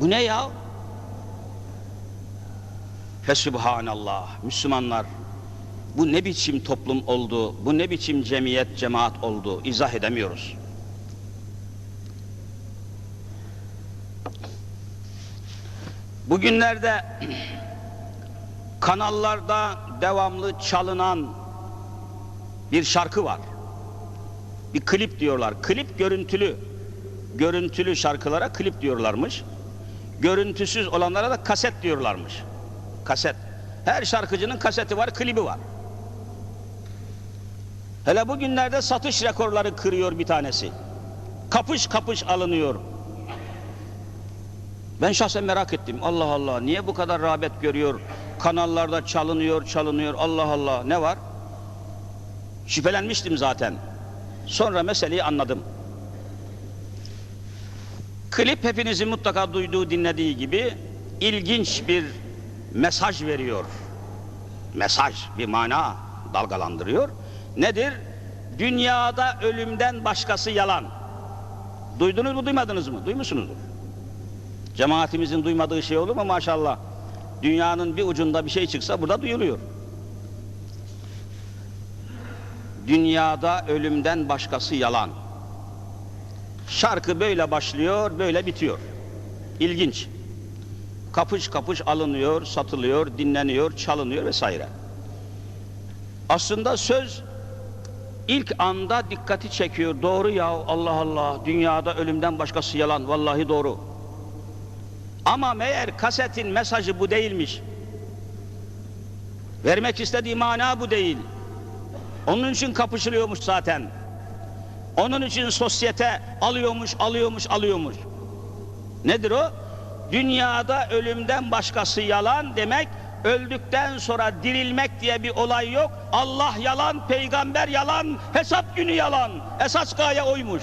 Bu ne ya? Fesubhanallah. Müslümanlar bu ne biçim toplum oldu, bu ne biçim cemiyet, cemaat oldu izah edemiyoruz. Bugünlerde kanallarda devamlı çalınan bir şarkı var. Bir klip diyorlar. Klip görüntülü. Görüntülü şarkılara klip diyorlarmış. Görüntüsüz olanlara da kaset diyorlarmış. Kaset. Her şarkıcının kaseti var, klibi var. Hele bugünlerde satış rekorları kırıyor bir tanesi. Kapış kapış alınıyor. Ben şahsen merak ettim. Allah Allah niye bu kadar rağbet görüyor? Kanallarda çalınıyor, çalınıyor. Allah Allah ne var? Şüphelenmiştim zaten. Sonra meseleyi anladım. Klip hepinizin mutlaka duyduğu, dinlediği gibi ilginç bir mesaj veriyor. Mesaj, bir mana dalgalandırıyor. Nedir? Dünyada ölümden başkası yalan. Duydunuz mu, duymadınız mı? Duymuşsunuzdur. Cemaatimizin duymadığı şey olur mu maşallah? Dünyanın bir ucunda bir şey çıksa burada duyuluyor. Dünyada ölümden başkası yalan. Şarkı böyle başlıyor, böyle bitiyor. İlginç. Kapış kapış alınıyor, satılıyor, dinleniyor, çalınıyor vesaire. Aslında söz ilk anda dikkati çekiyor. Doğru ya Allah Allah dünyada ölümden başkası yalan vallahi doğru. Ama meğer kasetin mesajı bu değilmiş. Vermek istediği mana bu değil. Onun için kapışılıyormuş zaten. Onun için sosyete alıyormuş, alıyormuş, alıyormuş. Nedir o? Dünyada ölümden başkası yalan demek, öldükten sonra dirilmek diye bir olay yok. Allah yalan, peygamber yalan, hesap günü yalan. Esas gaye oymuş.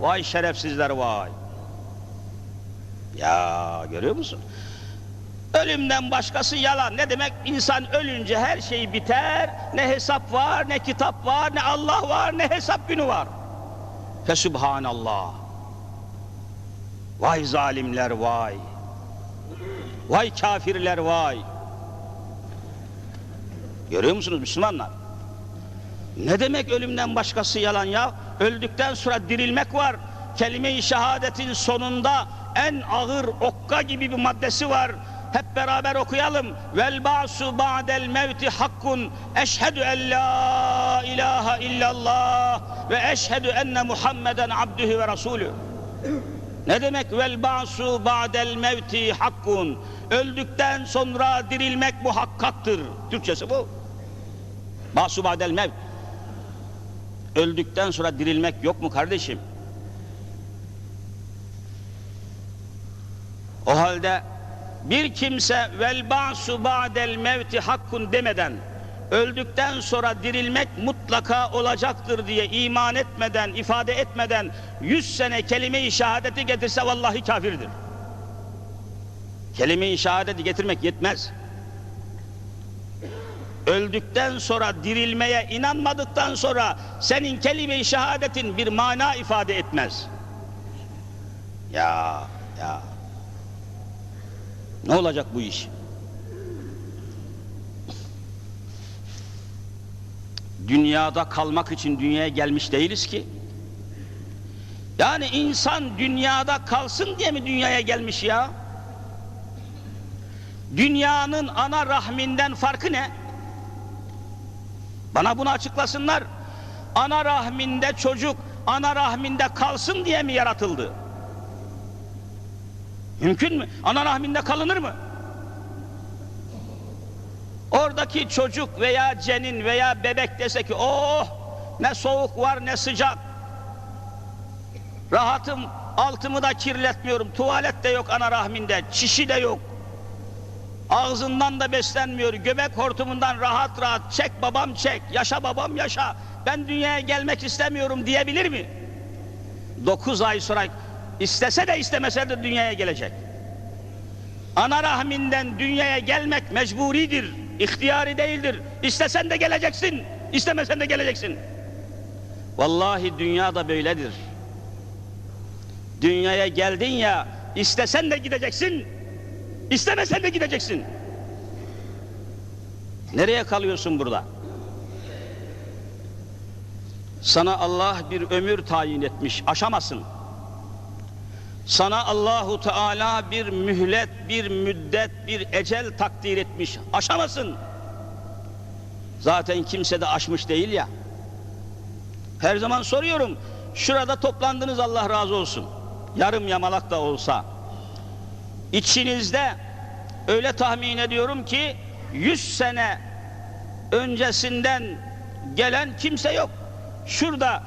Vay şerefsizler vay. Ya görüyor musun? Ölümden başkası yalan. Ne demek? İnsan ölünce her şey biter. Ne hesap var, ne kitap var, ne Allah var, ne hesap günü var. Fesubhanallah. Vay zalimler vay. Vay kafirler vay. Görüyor musunuz Müslümanlar? Ne demek ölümden başkası yalan ya? Öldükten sonra dirilmek var. Kelime-i şehadetin sonunda en ağır okka gibi bir maddesi var. Hep beraber okuyalım. Vel ba'su ba'del mevti hakkun. Eşhedü en la ilahe illallah ve eşhedü enne Muhammeden abdühü ve rasulü. Ne demek vel ba'su ba'del mevti hakkun? Öldükten sonra dirilmek muhakkaktır. Türkçesi bu. Ba'su ba'del mevt. Öldükten sonra dirilmek yok mu kardeşim? O halde bir kimse vel ba'su ba'del mevti hakkun demeden öldükten sonra dirilmek mutlaka olacaktır diye iman etmeden, ifade etmeden yüz sene kelime-i şehadeti getirse vallahi kafirdir. Kelime-i şehadeti getirmek yetmez. Öldükten sonra dirilmeye inanmadıktan sonra senin kelime-i şehadetin bir mana ifade etmez. Ya, ya. Ne olacak bu iş? Dünyada kalmak için dünyaya gelmiş değiliz ki. Yani insan dünyada kalsın diye mi dünyaya gelmiş ya? Dünyanın ana rahminden farkı ne? Bana bunu açıklasınlar. Ana rahminde çocuk ana rahminde kalsın diye mi yaratıldı? Mümkün mü? Ana rahminde kalınır mı? Oradaki çocuk veya cenin veya bebek dese ki oh ne soğuk var ne sıcak. Rahatım altımı da kirletmiyorum. Tuvalet de yok ana rahminde. Çişi de yok. Ağzından da beslenmiyor. Göbek hortumundan rahat rahat çek babam çek. Yaşa babam yaşa. Ben dünyaya gelmek istemiyorum diyebilir mi? Dokuz ay sonra istese de istemese de dünyaya gelecek. Ana rahminden dünyaya gelmek mecburidir. İhtiyari değildir. İstesen de geleceksin. istemesen de geleceksin. Vallahi dünya da böyledir. Dünyaya geldin ya istesen de gideceksin, istemesen de gideceksin. Nereye kalıyorsun burada? Sana Allah bir ömür tayin etmiş, aşamasın. Sana Allahu Teala bir mühlet, bir müddet, bir ecel takdir etmiş, aşamasın. Zaten kimse de aşmış değil ya. Her zaman soruyorum, şurada toplandınız Allah razı olsun. Yarım yamalak da olsa. İçinizde öyle tahmin ediyorum ki 100 sene öncesinden gelen kimse yok. Şurada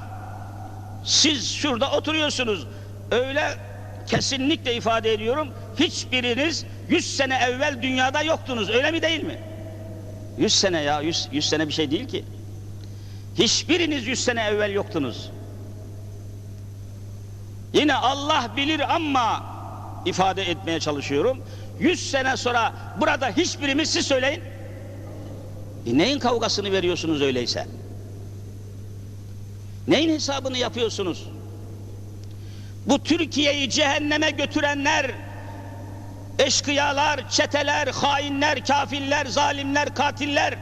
siz şurada oturuyorsunuz. Öyle kesinlikle ifade ediyorum. Hiçbiriniz 100 sene evvel dünyada yoktunuz. Öyle mi değil mi? 100 sene ya 100, 100 sene bir şey değil ki. Hiçbiriniz 100 sene evvel yoktunuz. Yine Allah bilir ama ifade etmeye çalışıyorum. 100 sene sonra burada hiçbirimiz siz söyleyin. E neyin kavgasını veriyorsunuz öyleyse? Neyin hesabını yapıyorsunuz? Bu Türkiye'yi cehenneme götürenler, eşkıyalar, çeteler, hainler, kafirler, zalimler, katiller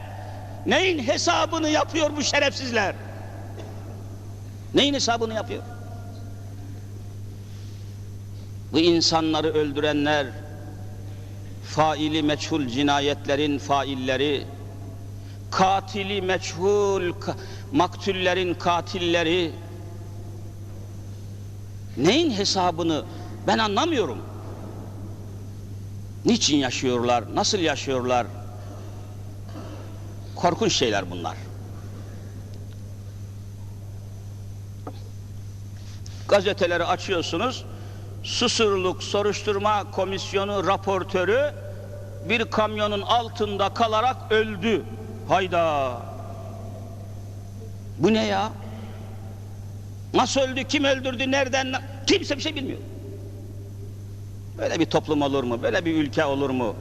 neyin hesabını yapıyor bu şerefsizler? Neyin hesabını yapıyor? Bu insanları öldürenler, faili meçhul cinayetlerin failleri, katili meçhul maktullerin katilleri neyin hesabını ben anlamıyorum. Niçin yaşıyorlar? Nasıl yaşıyorlar? Korkunç şeyler bunlar. Gazeteleri açıyorsunuz. Susurluk Soruşturma Komisyonu raportörü bir kamyonun altında kalarak öldü. Hayda. Bu ne ya? Nasıl öldü, kim öldürdü, nereden? Kimse bir şey bilmiyor. Böyle bir toplum olur mu? Böyle bir ülke olur mu?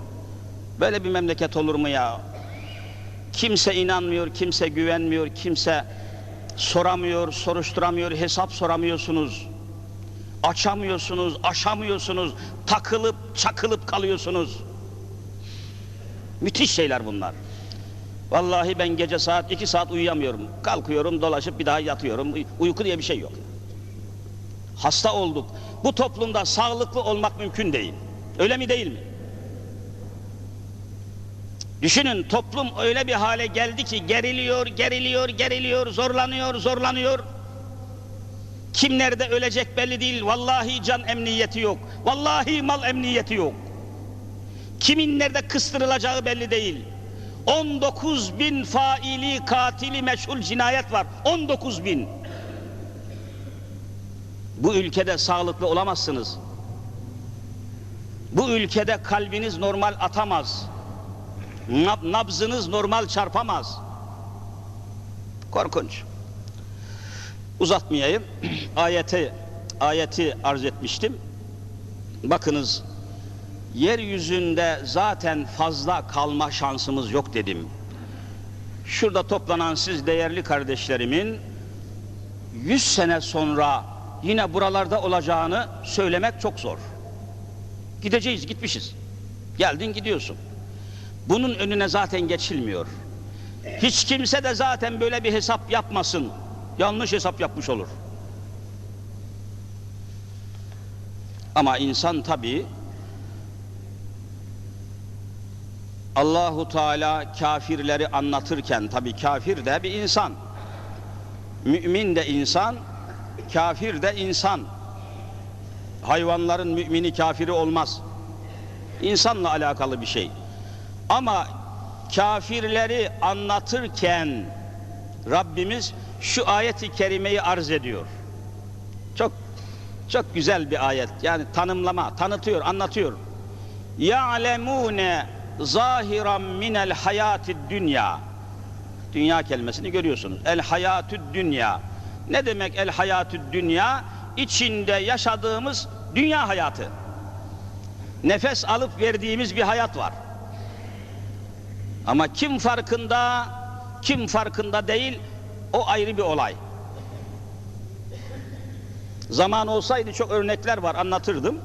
Böyle bir memleket olur mu ya? Kimse inanmıyor, kimse güvenmiyor, kimse soramıyor, soruşturamıyor, hesap soramıyorsunuz. Açamıyorsunuz, aşamıyorsunuz, takılıp çakılıp kalıyorsunuz. Müthiş şeyler bunlar. Vallahi ben gece saat iki saat uyuyamıyorum. Kalkıyorum, dolaşıp bir daha yatıyorum. Uyku diye bir şey yok. Hasta olduk. Bu toplumda sağlıklı olmak mümkün değil. Öyle mi değil mi? Düşünün toplum öyle bir hale geldi ki geriliyor, geriliyor, geriliyor, zorlanıyor, zorlanıyor. Kim nerede ölecek belli değil. Vallahi can emniyeti yok. Vallahi mal emniyeti yok. Kimin nerede kıstırılacağı belli değil. 19 bin faili, katili, meşhur cinayet var. 19 bin. Bu ülkede sağlıklı olamazsınız. Bu ülkede kalbiniz normal atamaz. Nab nabzınız normal çarpamaz. Korkunç. Uzatmayayım. Ayeti ayeti arz etmiştim. Bakınız yeryüzünde zaten fazla kalma şansımız yok dedim. Şurada toplanan siz değerli kardeşlerimin 100 sene sonra yine buralarda olacağını söylemek çok zor. Gideceğiz, gitmişiz. Geldin gidiyorsun. Bunun önüne zaten geçilmiyor. Hiç kimse de zaten böyle bir hesap yapmasın. Yanlış hesap yapmış olur. Ama insan tabii Allahu Teala kafirleri anlatırken tabi kafir de bir insan. Mümin de insan, kafir de insan. Hayvanların mümini kafiri olmaz. İnsanla alakalı bir şey. Ama kafirleri anlatırken Rabbimiz şu ayeti kerimeyi arz ediyor. Çok çok güzel bir ayet. Yani tanımlama, tanıtıyor, anlatıyor. Ya'lemune zahiran minel hayatid dünya. Dünya kelimesini görüyorsunuz. El hayatü dünya. Ne demek el hayatü dünya? İçinde yaşadığımız dünya hayatı. Nefes alıp verdiğimiz bir hayat var. Ama kim farkında, kim farkında değil, o ayrı bir olay. Zaman olsaydı çok örnekler var, anlatırdım.